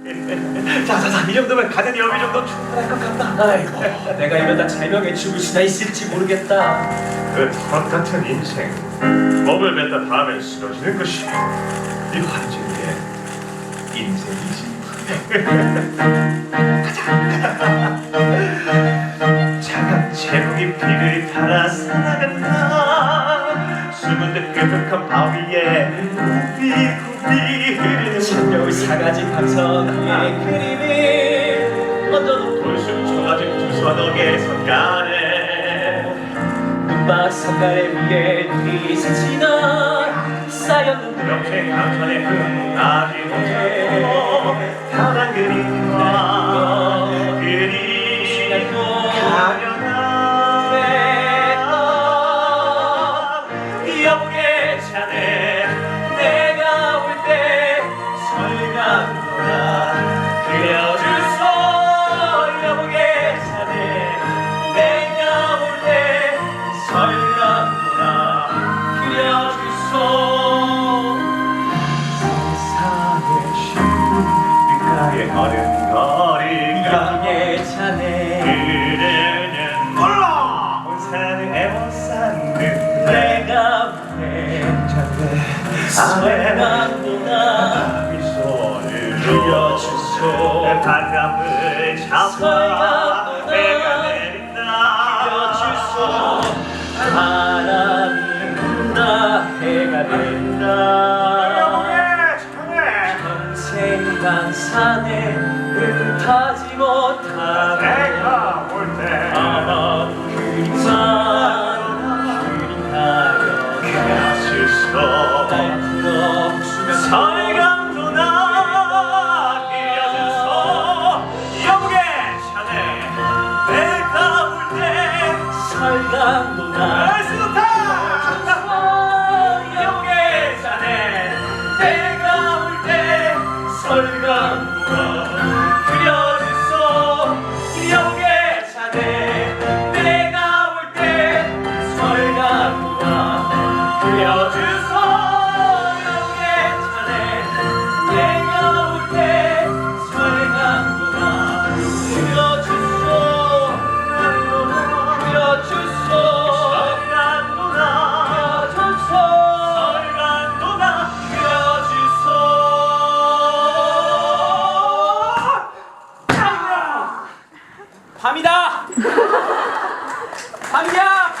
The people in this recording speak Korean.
자자자 이 정도면 가는 여비 정도 충분할 것 같다. 아이고 내가 이러다 제명에 죽을 수나 있을지 모르겠다. 그것 같은 인생 법을 뱉다 다음에 쓰러지는 것이 이 환경의 인생이지. 가자 차가 제목이 비를 따라 살아간다. 숨은 듯 끄덕한 바위에 구비구비 흐르는 참여의 사가지 위에 그림이 얹어놓고 돌숨 쳐가진 두 선옥의 손가래 눈밭 성가래 위에 눈이 스치나 쌓였는데 평생 강산의 흠나지 못하고 파란 그림과 가려나. 여보게 자네 아른거리가? 자네 그대는 몰라! 온산을 애워쌌는 내가 왜 설강도나 미소를 그려주소. 바람을 잡아 내가 내린다. 그려주소? 바람이 분다 해가 된다 평생 산에 은타지 못하네 내가 올때. 아마 날나 내가 올때 설강도 여 밤이다! 밤이야!